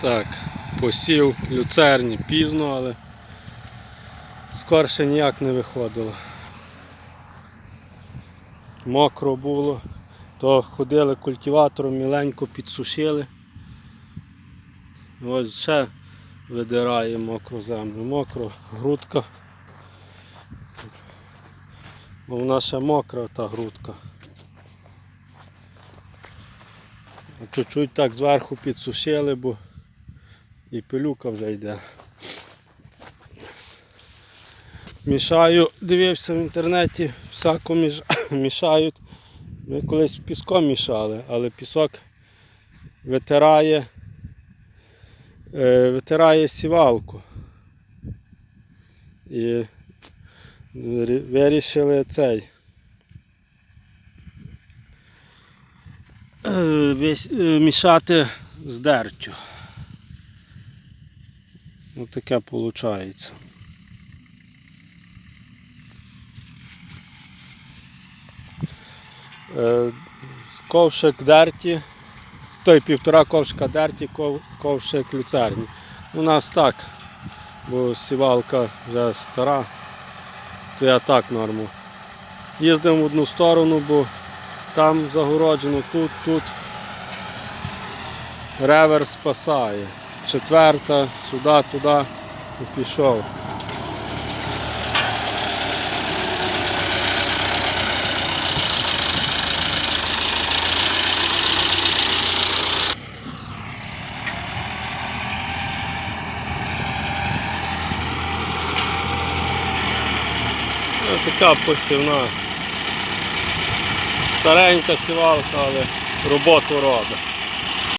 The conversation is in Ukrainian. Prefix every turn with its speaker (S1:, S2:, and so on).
S1: Так, посів люцерні пізно, але скорше ніяк не виходило. Мокро було, то ходили культиватором, міленько підсушили. Ось ще видирає мокру землю. Мокро, грудка. Бо вона ще мокра та грудка. Чуть-чуть так зверху підсушили, бо і пилюка вже йде. Мішаю, дивився в інтернеті, всяко між... мішають. Ми колись піском мішали, але пісок витирає, е, витирає сівалку. І вирішили цей. е, весь- е, мішати з дертю. Ось таке виходить. Е, Ковшик дерті, той півтора ковшика дерті, ковшик люцерні. У нас так, бо сівалка вже стара, то я так норму. Їздимо в одну сторону, бо там загороджено, тут, тут. Реверс спасає. Четверта, сюди, туди і пішов. Така посівна. Старенька сівалка, але роботу робить.